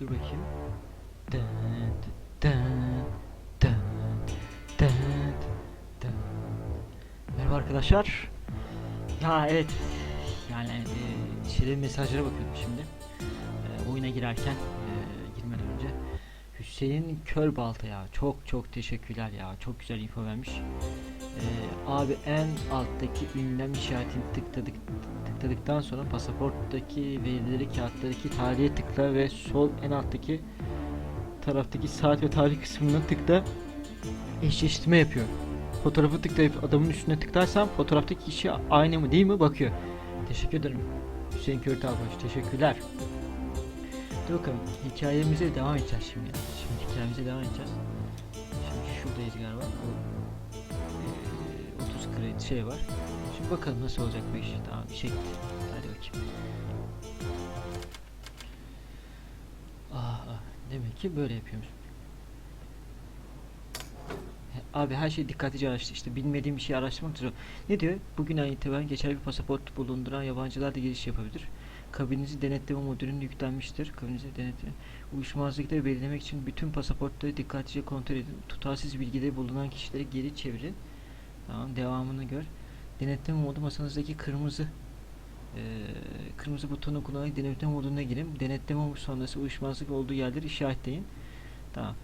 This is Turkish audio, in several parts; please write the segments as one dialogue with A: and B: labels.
A: Dur bakayım. Merhaba arkadaşlar. Ya evet. Yani e, şeylerin mesajlara bakıyordum şimdi. E, oyuna girerken e, girmeden önce. Hüseyin Kölbalta ya. Çok çok teşekkürler ya. Çok güzel info vermiş. E, abi en alttaki ünlem işaretini tıkladık tıkladıktan sonra pasaporttaki verileri kağıtlardaki tarihe tıkla ve sol en alttaki taraftaki saat ve tarih kısmına tıkla eşleştirme yapıyor. Fotoğrafı tıklayıp adamın üstüne tıklarsam fotoğraftaki kişi aynı mı değil mi bakıyor. Teşekkür ederim. Hüseyin Kört Albaş teşekkürler. Dur bakalım hikayemize devam edeceğiz şimdi. Şimdi hikayemize devam edeceğiz. Şimdi şuradayız galiba. Şey var. Şimdi bakalım nasıl olacak bu iş. Tamam işe gitti. Hadi bakayım. Ah, ah, demek ki böyle yapıyormuş. Abi her şey dikkatlice araştır. İşte bilmediğim bir şey araştırmak zor. Ne diyor? Bugünden itibaren geçerli bir pasaport bulunduran yabancılar da giriş yapabilir. Kabininizi denetleme modülünün yüklenmiştir. Kabininizi denetleme. Uyuşmazlıkları belirlemek için bütün pasaportları dikkatlice kontrol edin. Tutarsız bilgileri bulunan kişileri geri çevirin. Tamam devamını gör. Denetleme modu masanızdaki kırmızı eee, kırmızı butonu kullanarak denetleme moduna girin. Denetleme sonrası uyuşmazlık olduğu yerleri işaretleyin. Tamam.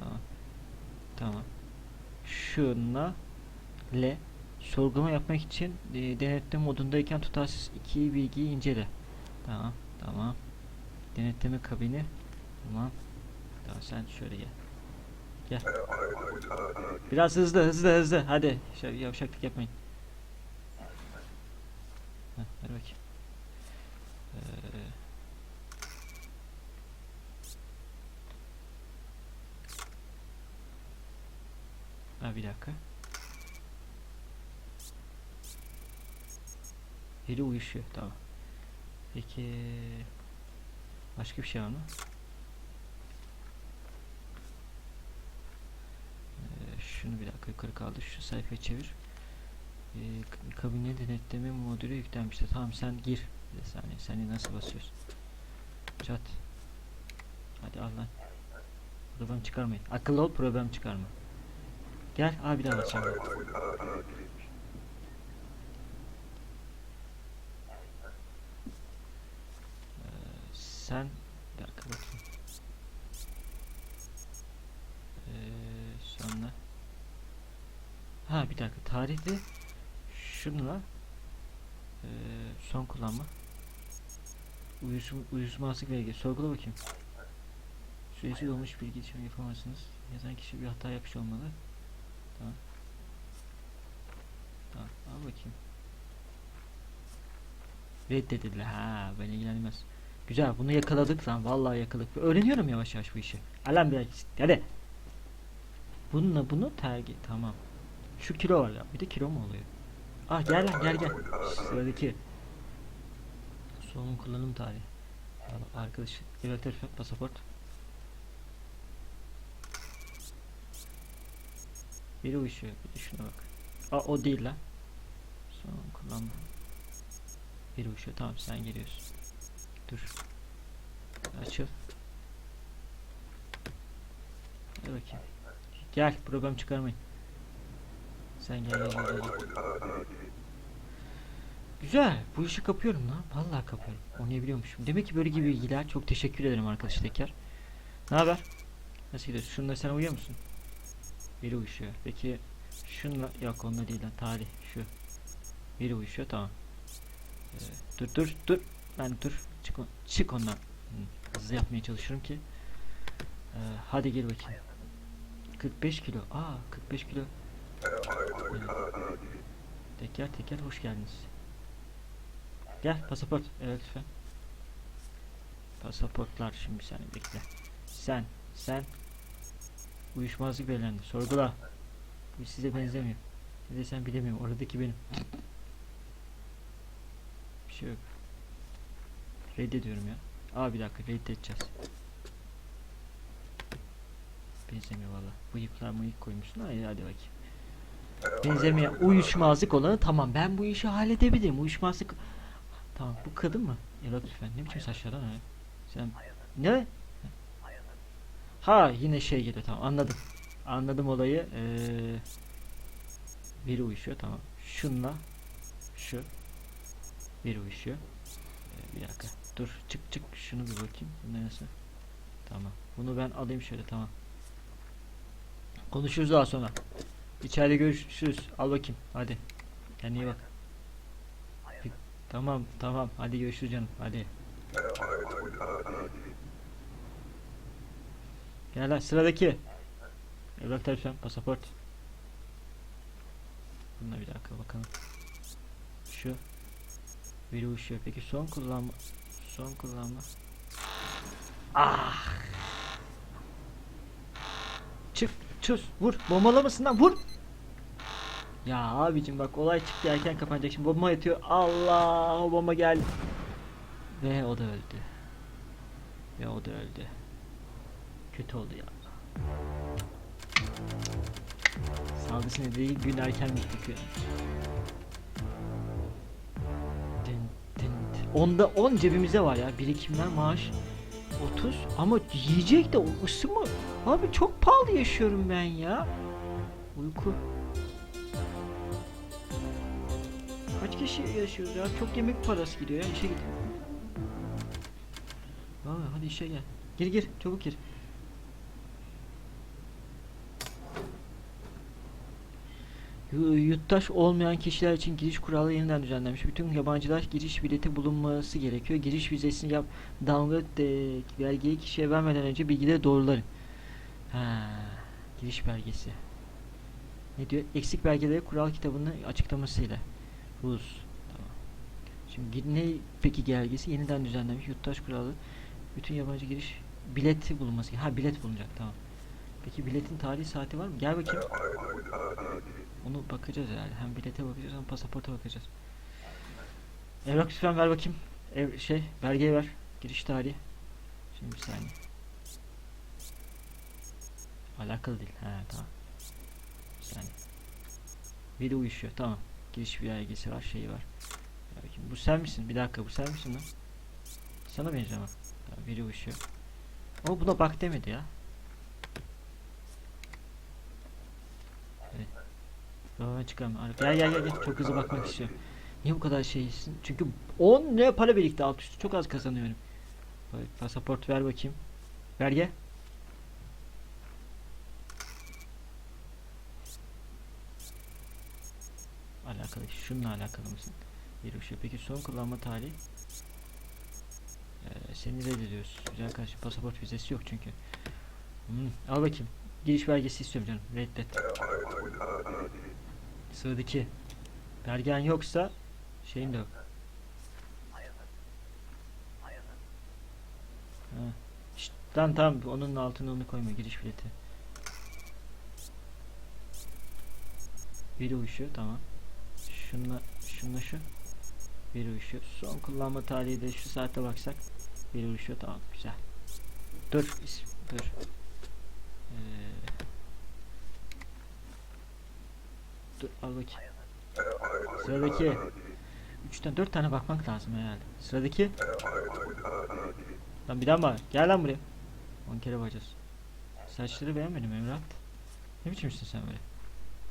A: Tamam. Tamam. Şunla L sorgulama yapmak için e, denetleme modundayken tutarsız iki bilgiyi incele. Tamam. Tamam. Denetleme kabini. Tamam. Tamam sen şöyle gel. Gel. Biraz hızlı hızlı hızlı. Hadi. Şöyle yavşaklık yapmayın. Heh, ver bakayım. Ee, ha bir dakika. Biri uyuşuyor. Tamam. Peki başka bir şey var mı? Ee, şunu bir dakika yukarı kaldı. Şu sayfayı çevir. K- kabine denetleme modülü yüklenmiştir. Tamam sen gir. Bir saniye. Sen nasıl basıyorsun? Çat. Hadi al lan. Problem çıkarmayın. Akıllı ol problem çıkarma. Gel abi daha basacağım. Ee, sen bir dakika bakayım. Ee, sonra ha bir tarihli şunla ee, son kullanma. Uyuşum, uyuşmazlık ve ilgili. Sorgula bakayım. Süresi dolmuş bilgi için yapamazsınız. Yazan kişi bir hata yapmış olmalı. Tamam. Tamam al bakayım. Reddedildi. Ha beni ilgilenmez. Güzel bunu yakaladık lan. Vallahi yakaladık. Öğreniyorum yavaş yavaş bu işi. Alan bir hadi. Bununla bunu tergi tamam şu kilo var ya. Bir de kilo mu oluyor? Ah gel lan gel gel. Sıradaki. Son kullanım tarihi. Arkadaş elektronik pasaport. Biri uyuşuyor. Bir şuna bak. Aa o değil lan. Son kullanma biri uyuşuyor. Tamam sen geliyorsun. Dur. Açıl. Hadi bakayım. Gel problem çıkarmayın sen gel. Güzel. Bu işi kapıyorum lan. Vallahi kapıyorum. Oynayabiliyormuşum. Demek ki böyle gibi bilgiler. Çok teşekkür ederim arkadaş Teker. Ne haber? Nasıl gidiyor? Şunla sen uyuyor musun? Biri uyuşuyor. Peki şunla yok onunla değil lan. Tarih şu. Biri uyuşuyor tamam. Ee, dur dur dur. Ben dur. Çık, çık ondan. Hı, Hızlı yapmaya çalışıyorum ki. Ee, hadi gel bakayım. 45 kilo. Aa 45 kilo. Teker teker hoş geldiniz. Gel pasaport. Evet lütfen. Pasaportlar şimdi bir saniye bekle. Sen, sen uyuşmazlık belirlendi. Sorgula. Bu size benzemiyor. Ne desem bilemiyorum. Oradaki benim. Bir şey yok. Reddediyorum ya. Aa bir dakika reddedeceğiz. Benzemiyor valla. Bıyıklar mıyık koymuşsun. Hadi hadi bakayım. Benzemeye uyuşmazlık olanı tamam ben bu işi halledebilirim. Uyuşmazlık Tamam bu kadın mı? Evet lütfen. Ne biçim saçlar lan öyle? Sen ne? Ha yine şey geliyor tamam anladım. Anladım olayı. Ee, biri uyuşuyor tamam. Şunla şu biri uyuşuyor. Ee, bir dakika. Dur çık çık şunu bir bakayım. Bu neresi? Tamam. Bunu ben alayım şöyle tamam. Konuşuruz daha sonra. İçeride görüşürüz. Al bakayım. Hadi. Kendine iyi bak. Tamam tamam. Hadi görüşürüz canım. Hadi. Gel lan sıradaki. Evrak lütfen pasaport. Buna bir dakika bakalım. Şu. Biri uçuyor. Peki son kullanma. Son kullanma. Ah. Çık çöz vur bombalamasın lan vur. Ya abicim bak olay çıktı erken kapanacak şimdi bomba yatıyor. Allah bomba geldi. Ve o da öldü. Ve o da öldü. Kötü oldu ya. Saldırısını değil gün erken bitti. Din, din, din. Onda 10 cebimizde var ya birikimler maaş 30 ama yiyecek de ısınma abi çok pahalı yaşıyorum ben ya. Uyku. Kaç kişi yaşıyoruz ya? Çok yemek parası gidiyor ya işe git Aa, hadi işe gel. Gir gir. Çabuk gir. Yu- Yurttaş olmayan kişiler için giriş kuralı yeniden düzenlenmiş. Bütün yabancılar giriş bileti bulunması gerekiyor. Giriş vizesini yap, download e, belgeyi kişiye vermeden önce bilgileri doğrulayın. Ha, giriş belgesi. Ne diyor? Eksik belgeleri kural kitabının açıklamasıyla. Rules. Tamam. Şimdi ne peki gelgisi? Yeniden düzenlenmiş yurttaş kuralı. Bütün yabancı giriş bileti bulunması. Ha bilet bulunacak tamam. Peki biletin tarihi saati var mı? Gel bakayım. Onu bakacağız herhalde. Hem bilete bakacağız hem pasaporta bakacağız. Evrak lütfen ver bakayım. Ev, şey belgeyi ver. Giriş tarihi. Şimdi bir saniye. Alakalı değil. He tamam. Saniye. Biri uyuşuyor. Tamam. Giriş belgesi var. Şeyi var. Ver bakayım. Bu sen misin? Bir dakika bu sen misin lan? Sana benziyor ama. Tamam, uyuşuyor. Ama buna bak demedi ya. Ben çıkamam. Arif, Gel gel gel gel. Çok hızlı bakmak istiyorum. Niye bu kadar şeysin? Çünkü 10 lira para birikti alt üstü. Çok az kazanıyorum. Pasaport ver bakayım. Verge. Alakalı. Şununla alakalı mısın? Bir şey. Peki son kullanma tarihi? Ee, seni reddediyoruz. Güzel karşı pasaport vizesi yok çünkü. Hmm, al bakayım. Giriş belgesi istiyorum canım. Reddet. Sıradaki belgen yoksa şeyin de yok. Ha. Tamam tamam onun altına onu koyma giriş bileti. Biri uyuşuyor tamam. Şunla şunla şu. Biri uyuşuyor. Son kullanma tarihi de şu saate baksak. Biri uyuşuyor tamam güzel. Dur is- dur. Ee, dur al bakayım. Sıradaki 3'ten 4 tane bakmak lazım herhalde. Sıradaki Lan bir daha var. Gel lan buraya. 10 kere bakacağız. Saçları beğenmedim Emrah. Ne biçimsin sen böyle?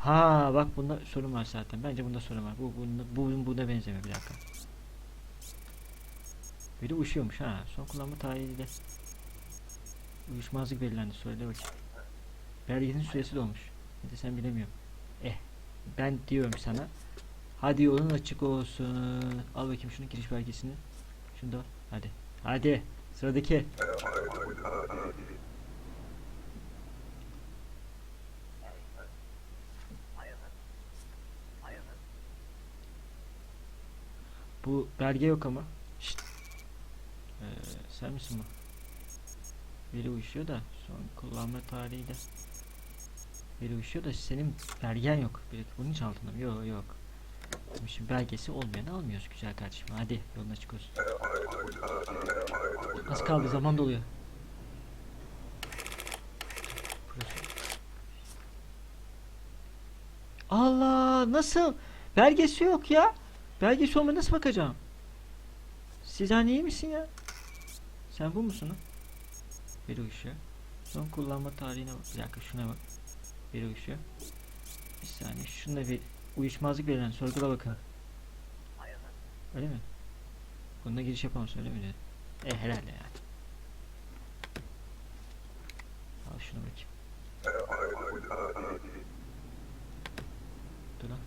A: Ha bak bunda sorun var zaten. Bence bunda sorun var. Bu bunda, bu buna benzemiyor bir dakika. Biri uyuşuyormuş ha. Son kullanma tarihiyle uyuşmazlık belirlendi. Söyle bakayım. Belgenin süresi dolmuş. Ne desem bilemiyorum. Eh ben diyorum sana. Hadi yolun açık olsun. Al bakayım şunu giriş belgesini. Şunu da. Hadi. Hadi. Sıradaki. Bu belge yok ama. Şşt. Ee, sen misin bu? Biri uyuşuyor da son kullanma tarihi de. Biri uyuşuyor da senin belgen yok. Bir bunun hiç altında mı? Yok yok. Şimdi belgesi olmayanı almıyoruz güzel kardeşim. Hadi yolun açık olsun. Az kaldı zaman doluyor. Allah nasıl? Belgesi yok ya. Belgesi olmayan nasıl bakacağım? Siz hani iyi misin ya? Sen bu musun? lan? Biri uyuşuyor. Son kullanma tarihine bak. Bir dakika şuna bak. Bir uyuşuyor. Bir saniye. Şunda bir uyuşmazlık verilen sorgula bakın. Öyle mi? Bunda giriş yapamaz öyle mi? E herhalde yani. Al şunu bakayım. Dur lan.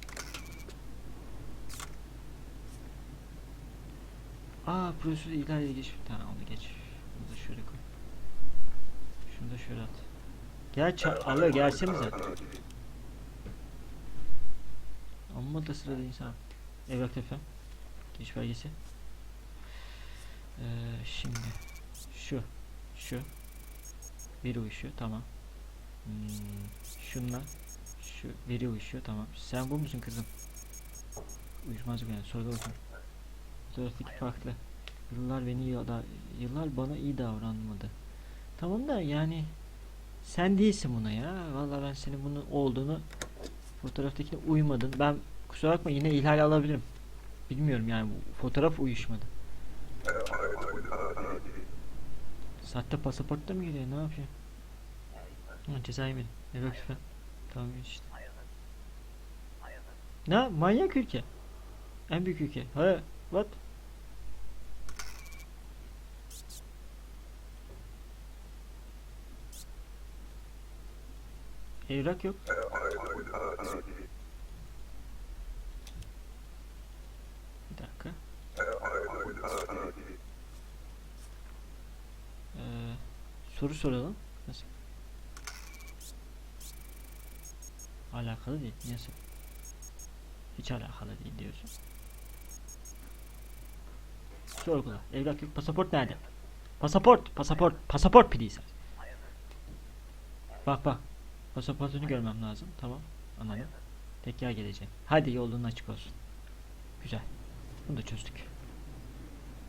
A: Aa prosesör ihlal geç. Tamam onu geç. Bunu da şöyle koy. Şunu da şöyle at. Gel ça- alıyor gelsenize. Amma da sırada insan. Evrak tefe. Giriş belgesi. Ee, şimdi şu şu veri uyuşuyor tamam. Hmm, şunla şu veri uyuşuyor tamam. Sen bu musun kızım? Uyuşmaz yani soruda bakın. Fotoğraftaki farklı. Yıllar beni yıllar bana iyi davranmadı. Tamam da yani sen değilsin buna ya. Vallahi ben senin bunun olduğunu fotoğraftakine uymadın. Ben kusura bakma yine ihlal alabilirim. Bilmiyorum yani bu fotoğraf uyuşmadı. Sahte pasaportta mı geliyor? Ne yapıyor? Ha, cezayı verin. Evet lütfen. Tamam işte. Ne? Manyak ülke. En büyük ülke. Ha, what? Evrak yok. Bir dakika. Ee, soru soralım. Nasıl? Alakalı değil. Sor- Hiç alakalı değil diyorsun. Sorgula. Evrak yok. Pasaport nerede? Pasaport. Pasaport. Pasaport please. Bak bak. Pasaportunu görmem lazım. Tamam. Anladım. Tekrar gelecek. Hadi yolun açık olsun. Güzel. Bunu da çözdük.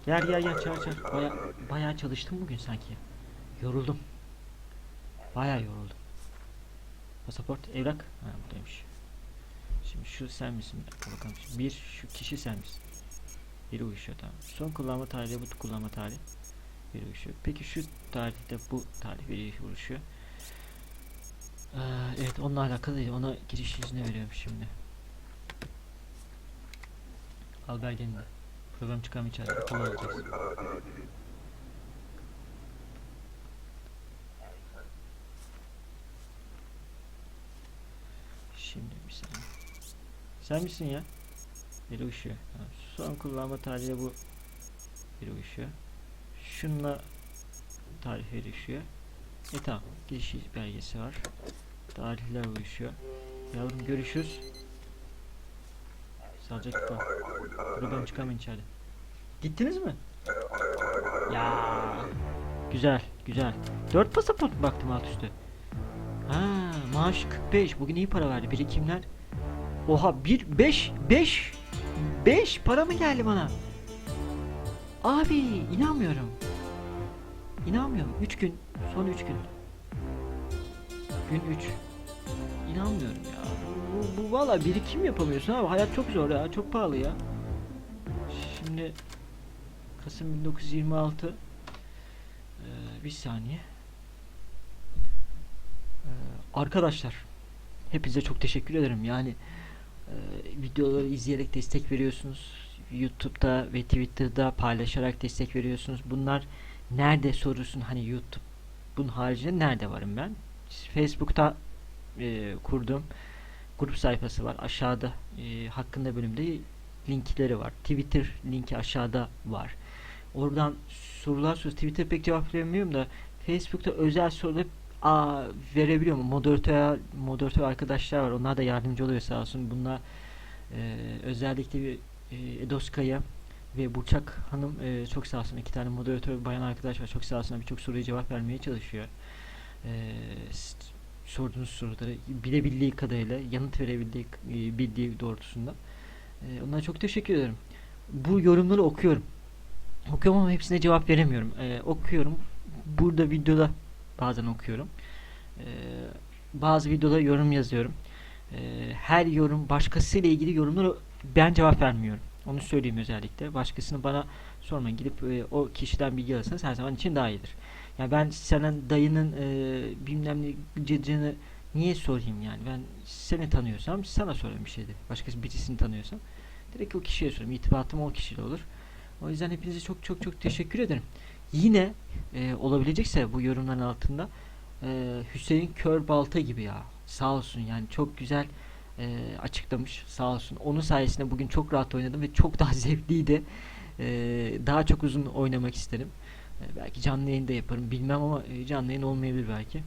A: Gel gel gel çağır çağır. Baya, bayağı çalıştım bugün sanki. Yoruldum. Bayağı yoruldum. Pasaport, evrak. Ha buradaymış. Şimdi şu sen misin? Bakalım. Bir şu kişi sen misin? Biri uyuşuyor tamam. Son kullanma tarihi bu kullanma tarihi. Biri uyuşuyor. Peki şu tarihte bu tarih biri uyuşuyor. Ee, evet onunla alakalı değil. Ona giriş izni veriyorum şimdi. Al belgeni de. Program içerisinde kolay olacaksın. Şimdi bir saniye. Sen misin ya? Biri. Tamam. Son kullanma tarihi bu. Biri uyuşuyor. Şunla tarih uyuşuyor. E tamam. Giriş belgesi var. Tarihler uyuşuyor. Yavrum görüşürüz. Sağlıcakla kal. Buradan çıkamayın içeride. Gittiniz mi? Ya. Güzel, güzel. Dört pasaport mu baktım alt üstü. Ha, maaş 45. Bugün iyi para verdi. Birikimler. Oha, bir, beş, beş, beş para mı geldi bana? Abi, inanmıyorum. İnanmıyorum. Üç gün, son üç gün. Gün 3. İnanmıyorum ya. Bu, bu valla birikim yapamıyorsun abi. Hayat çok zor ya. Çok pahalı ya. Şimdi Kasım 1926 ee, bir saniye. Ee, arkadaşlar hepinize çok teşekkür ederim. Yani e, videoları izleyerek destek veriyorsunuz. YouTube'da ve Twitter'da paylaşarak destek veriyorsunuz. Bunlar nerede sorusun hani YouTube bunun haricinde nerede varım ben? Facebook'ta e, kurduğum grup sayfası var. Aşağıda e, hakkında bölümde linkleri var. Twitter linki aşağıda var. Oradan sorular soruyoruz. Twitter pek cevap veremiyorum da Facebook'ta özel sorular aa, verebiliyorum. Moderatör, moderatör arkadaşlar var. Onlar da yardımcı oluyor sağ olsun. Bunlar e, özellikle bir e, Edoskaya ve Burçak Hanım e, çok sağ olsun. İki tane moderatör bayan arkadaş var. Çok sağ olsun. Birçok soruya cevap vermeye çalışıyor. E, sorduğunuz soruları bilebildiği kadarıyla yanıt verebildiği e, bildiği doğrultusunda. E, onlara çok teşekkür ederim. Bu yorumları okuyorum. Okuyorum ama hepsine cevap veremiyorum. E, okuyorum. Burada videoda bazen okuyorum. E, bazı videoda yorum yazıyorum. E, her yorum başkasıyla ilgili yorumlara ben cevap vermiyorum. Onu söyleyeyim özellikle. Başkasını bana sormayın. Gidip e, o kişiden bilgi alırsanız her zaman için daha iyidir. Yani ben senin dayının e, bilmem ne cıcını niye sorayım yani? Ben seni tanıyorsam sana sorarım bir şeydi. Başkası birisini tanıyorsam direkt o kişiye sorarım. İrtibatım o kişiyle olur. O yüzden hepinize çok çok çok teşekkür ederim. Yine e, olabilecekse bu yorumların altında e, Hüseyin Körbalta gibi ya. Sağ olsun yani çok güzel e, açıklamış. Sağ olsun. Onun sayesinde bugün çok rahat oynadım ve çok daha zevkliydi. E, daha çok uzun oynamak isterim. E, belki canlı yayında yaparım bilmem ama e, canlı yayın olmayabilir belki.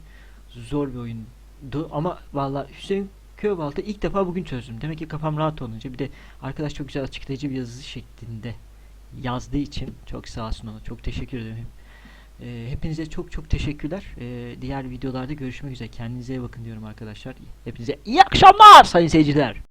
A: Zor bir oyundu ama valla Hüseyin Körbalta ilk defa bugün çözdüm. Demek ki kafam rahat olunca bir de arkadaş çok güzel açıklayıcı bir yazı şeklinde yazdığı için çok sağ olsun ona. Çok teşekkür ederim. E, hepinize çok çok teşekkürler. E, diğer videolarda görüşmek üzere. Kendinize iyi bakın diyorum arkadaşlar. Hepinize iyi akşamlar sayın seyirciler.